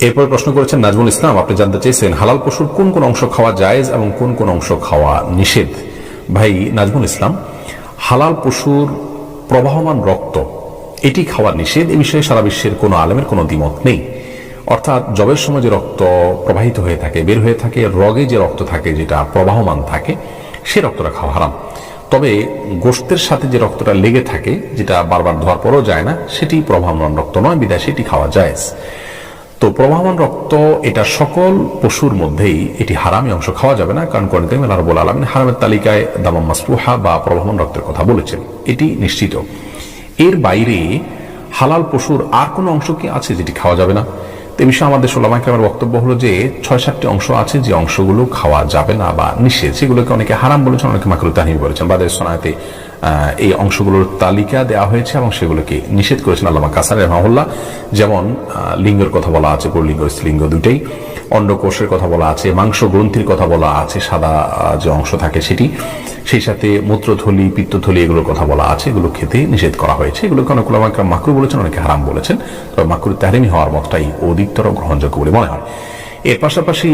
এরপর প্রশ্ন করেছেন, নাজমুল ইসলাম, আপনি জানতে চেয়েছেন হালাল পশুর কোন কোন অংশ খাওয়া জায়েজ এবং কোন কোন অংশ খাওয়া নিষেধ? ভাই, নাজমুল ইসলাম, হালাল পশুর প্রবাহমান রক্ত, এটি খাওয়া নিষেধ? এ বিষয়ে সারা বিশ্বের কোনো আলেমের কোনো দ্বিমত নেই। অর্থাৎ জবের সময় যে রক্ত প্রবাহিত হয়ে থাকে, বের হয়ে থাকে, রগে যে রক্ত থাকে, যেটা প্রবাহমান থাকে, সে রক্তটা খাওয়া হারাম। তবে গোষ্ঠের সাথে যে রক্তটা লেগে থাকে, যেটা বারবার ধোয়ার পরও যায় না, সেটি প্রবাহমান রক্ত নয় বিদায় সেটি খাওয়া যায় তো প্রবাহমান রক্ত এটা সকল পশুর মধ্যেই এটি হারামি অংশ। খাওয়া যাবে না, কারণ কোরআন কারিমে আল্লাহ রাব্বুল আলামিন হারামের তালিকায় দামাম মাসফুহা বা প্রবাহমান রক্তের কথা বলেছেন। এটি নিশ্চিত। এর বাইরে হালাল পশুর আর কোনো অংশ কি আছে যেটি খাওয়া যাবে না? তো বিষয়ে আমাদের সোলামাকে আমার বক্তব্য হলো যে, ছয় সাতটি অংশ আছে যে অংশগুলো খাওয়া যাবে না বা নিষেধ। সেগুলোকে অনেকে হারাম বলেছেন, অনেকে মাকরু তাহিম বলেছেন। বাদের সোনাতে এই অংশগুলোর তালিকা দেওয়া হয়েছে এবং সেগুলোকে নিষেধ করেছেন আল্লামা কাসার রহমল্লা যেমন লিঙ্গের কথা বলা আছে, পুরলিঙ্গ, স্ত্রীলিঙ্গ দুটেই অন্ডকোষের কথা বলা আছে মাংস গ্রন্থির কথা বলা আছে, সাদা যে অংশ থাকে সেটি। সেই সাথে মূত্রথলি, পিত্তথলি এগুলোর কথা বলা আছে, এগুলো খেতে নিষেধ করা হয়েছে। এগুলোকে অনেক ওলামাকে মাকরু বলেছেন, অনেকে হারাম বলেছেন। তবে মাকরু তাহরিমি হওয়ার মতটাই অধিকতর গ্রহণযোগ্য বলে মনে হয়। এর পাশাপাশি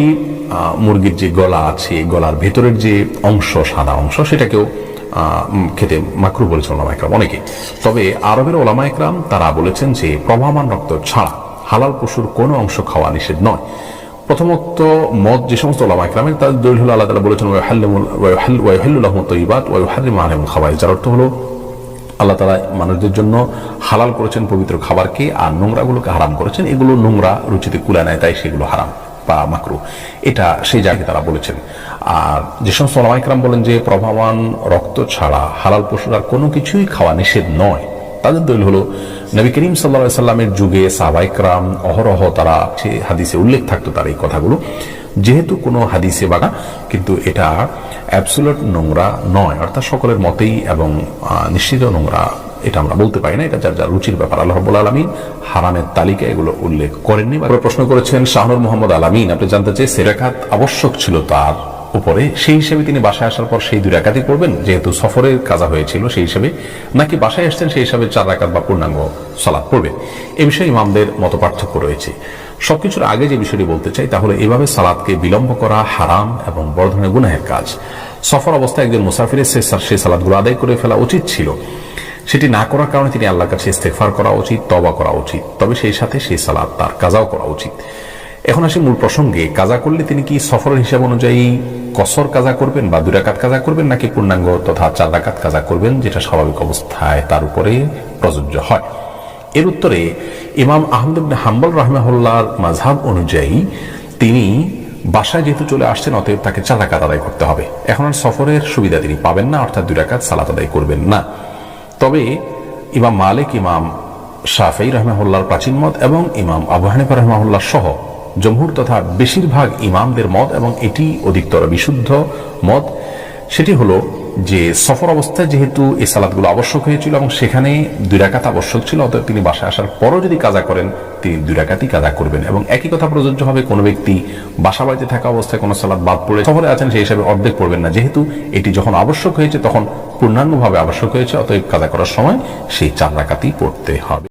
মুরগির যে গলা আছে, গলার ভেতরের যে অংশ, সাদা অংশ, সেটাকেও খেতে মাকরু বলেছেন ওলামা একরাম অনেকে। তবে আরবের ওলামা একরাম তারা বলেছেন যে প্রবাহমান রক্ত ছাড়া হালাল পশুর কোনো অংশ খাওয়া নিষেধ নয়। প্রথমত মদ যে সমস্ত ওলামা একরামের তাদের দলিল হলো আল্লাহ তাআলা বলেছেন ওয়াইহাল্লুল্লাহ তৈবাত ওয়াইহারিম আলমুল খাবাই যার অর্থ হলো, আল্লাহ তালা মানুষদের জন্য হালাল করেছেন পবিত্র খাবারকে, আর নোংরাগুলোকে হারাম করেছেন। এগুলো নোংরা রুচিতে কুলা নেয়, তাই সেগুলো হারাম। বা মাকরু। এটা সেই জায়গায় তারা বলেছেন। আর যে সমস্ত ওলামাইকরাম বলেন যে প্রভাবান রক্ত ছাড়া হালাল পশুর আর কোনো কিছুই খাওয়া নিষেধ নয়, তাদের দলিল হলো, নবী করিম সাল্লা সাল্লামের যুগে সাবাইকরাম অহরহ তারা সে হাদিসে উল্লেখ থাকতো তার এই কথাগুলো। যেহেতু কোনো হাদিসে বাগা, কিন্তু এটা অ্যাবসুলেট নোংরা নয়। অর্থাৎ সকলের মতেই এবং নিশ্চিত নোংরা এটা আমরা বলতে পারি না এটা যার যার রুচির ব্যাপার আল্লাহ রব্বুল আলমিন হারামের তালিকা এগুলো উল্লেখ করেননি। বা প্রশ্ন করেছেন শাহনুর মোহাম্মদ আলামিন আপনি জানতে চাই সেরাকাত আবশ্যক ছিল তার উপরে? সেই হিসেবে তিনি বাসায় আসার পর সেই দুই রাকাতই করবেন যেহেতু সফরের কাজা হয়েছিল সেই হিসেবে। নাকি বাসায় আসছেন সেই হিসাবে চার রাকাত বা পূর্ণাঙ্গ সালাদ পড়বেন এ বিষয়ে ইমামদের মত পার্থক্য রয়েছে। সবকিছুর আগে যে বিষয়টি বলতে চাই তাহলে এভাবে সালাদকে বিলম্ব করা হারাম এবং বড় ধরনের গুনাহের কাজ। সফর অবস্থায় একজন মুসাফিরের সে সালাদগুলো আদায় করে ফেলা উচিত ছিল। সেটি না করার কারণে তিনি আল্লাহর কাছে ইস্তেফার করা উচিত তবা করা উচিত। তবে সেই সাথে সেই সালাদ তার কাজাও করা উচিত। এখন আসি মূল প্রসঙ্গে, কাজা করলে তিনি কি সফরের হিসাব অনুযায়ী কসর কাজা করবেন বা দুরাকাত কাজা করবেন, নাকি পূর্ণাঙ্গ তথা চার রাকাত কাজা করবেন, যেটা স্বাভাবিক অবস্থায় তার উপরে প্রযোজ্য হয়? এর উত্তরে ইমাম আহমদ হাম্বল রহমাহুল্লাহর মাঝহাব অনুযায়ী তিনি বাসায় যেহেতু চলে আসছেন, অতএব তাকে চার রাকাত আদায় করতে হবে। এখন আর সফরের সুবিধা তিনি পাবেন না, অর্থাৎ দুই রাকাত সালাত আদায় করবেন না। তবে ইমাম মালিক, ইমাম শাফি রহমাহুল্লাহর প্রাচীন মত এবং ইমাম আবু হানিফা রহমাহুল্লাহ সহ জমহুর তথা বেশিরভাগ ইমামদের মত এবং এটি অধিকতর বিশুদ্ধ মত, সেটি হলো যে সফর অবস্থায় যেহেতু এই সালাদগুলো আবশ্যক হয়েছিল এবং সেখানে দুই রাকাত আবশ্যক ছিল, অতএব তিনি বাসায় আসার পরও যদি কাজা করেন, তিনি দুই রাকাতই কাজা করবেন এবং একই কথা প্রযোজ্য হবে, কোনো ব্যক্তি বাসা বাড়িতে থাকা অবস্থায় কোনো সালাদ বাদ পড়ে সফরে আছেন সেই হিসাবে অর্ধেক পড়বেন না। যেহেতু এটি যখন আবশ্যক হয়েছে, তখন পূর্ণাঙ্গভাবে আবশ্যক হয়েছে অতএব কাদা করার সময় সেই চার রাকাতেই পড়তে হবে।